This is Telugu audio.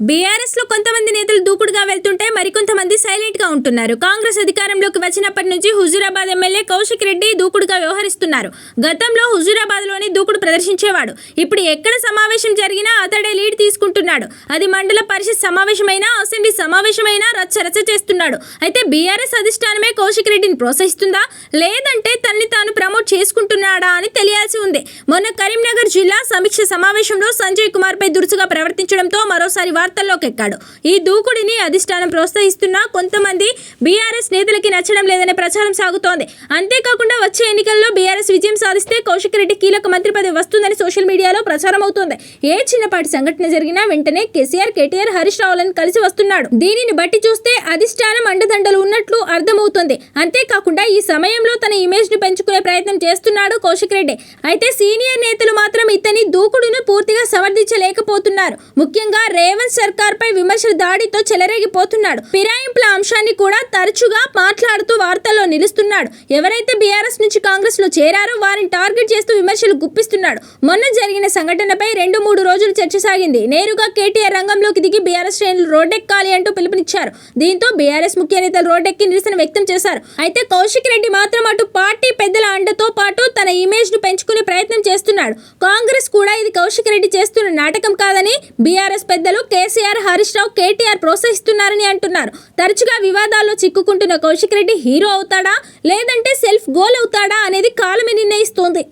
బీఆర్ఎస్లో కొంతమంది నేతలు దూకుడుగా వెళ్తుంటే మరికొంతమంది సైలెంట్గా ఉంటున్నారు. కాంగ్రెస్ అధికారంలోకి వచ్చినప్పటి నుంచి హుజూరాబాద్ ఎమ్మెల్యే కౌశిక్ రెడ్డి దూకుడుగా వ్యవహరిస్తున్నారు. గతంలో హుజూరాబాద్లోని దూకుడు ప్రదర్శించేవాడు. ఇప్పుడు ఎక్కడ సమావేశం జరిగినా అతడే లీడ్ తీసుకుంటున్నాడు. అది మండల పరిషత్ సమావేశమైనా అసెంబ్లీ సమావేశమైనా రచ్చ రచ్చ చేస్తున్నాడు. అయితే బీఆర్ఎస్ అధిష్టానమే కౌశిక్ రెడ్డిని ప్రోత్సహిస్తుందా? లేదంటే తన్ని తాను ప్రమోట్ చేసుకుంటున్నాడా అని తెలియాల్సి ఉంది. మొన్న కరీంనగర్ జిల్లా సమీక్ష సమావేశంలో సంజయ్ కుమార్ పై దురుసుగా ప్రవర్తించడంతో మరోసారి వార్తల్లోకి ఎక్కాడు ఈ దూకుడిని అధిష్టానం ప్రోత్సహిస్తున్నా కొంతమంది బీఆర్ఎస్ నేతలకి నచ్చడం లేదనే ప్రచారం సాగుతోంది. అంతేకాకుండా వచ్చే ఎన్నికల్లో బీఆర్ఎస్ విజయం సాధిస్తే కౌశిక్ రెడ్డి కీలక మంత్రి పదవి వస్తుందని సోషల్ మీడియాలో ప్రచారం అవుతోంది. ఏ చిన్నపాటి సంఘటన జరిగినా వెంటనే కేసీఆర్ కేటీఆర్ హరీష్ రావులను కలిసి వస్తున్నాడు. దీనిని బట్టి చూస్తే అధిష్టానం అండదండలు ఉన్నట్లు అర్థమవుతుంది. అంతేకాకుండా ఈ సమయంలో తన ఇమేజ్ను పెంచుకునే ప్రయత్నం చేస్తున్నాడు కౌశిక్ రెడ్డి. అయితే సీనియర్ నేతలు మాత్రం ఇతని దూకుడును పూర్తిగా సమర్థించలేకపోతున్నారు. ముఖ్యంగా రేవంత్ సర్కార్ పై విమర్శల దాడితో చెలరేగిపోతున్నాడు. ఫిరాయింపుల అంశాన్ని కూడా తరచుగా మాట్లాడుతూ వార్తల్లో నిలుస్తున్నాడు. ఎవరైతే బీఆర్ఎస్ నుంచి కాంగ్రెస్లో చేరారో వారిని టార్గెట్ చేస్తూ విమర్శలు గుప్పిస్తున్నాడు. మొన్న జరిగిన సంఘటనపై రెండు మూడు రోజులు చర్చ సాగింది. నేరుగా కేటీఆర్ రంగంలోకి దిగి బీఆర్ఎస్ శ్రేణులు రోడ్డెక్కాలి అంటూ పిలుపునిచ్చారు. దీంతో బీఆర్ఎస్ ముఖ్య నేతలు రోడ్డెక్కి నిరసన వ్యక్తం చేశారు. అయితే కౌశిక్ రెడ్డి మాత్రం అటు పార్టీ పెద్దల అండతో పాటు తన ఇమేజ్ను పెంచుకునే ప్రయత్నం చేస్తున్నాడు. కాంగ్రెస్ కూడా ఇది కౌశిక్ రెడ్డి చేస్తున్న నాటకం కాదని బీఆర్ఎస్ పెద్దలు కేసీఆర్ హరీష్ రావు కేటీఆర్ ప్రోత్సహిస్తున్నారని అంటున్నారు. తరచుగా వివాదాల్లో చిక్కుకుంటున్న కౌశిక్ రెడ్డి హీరో అవుతాడా? లేదంటే సెల్ఫ్ గోల్ అవుతాడా అనేది కాలమే నిర్ణయిస్తోంది.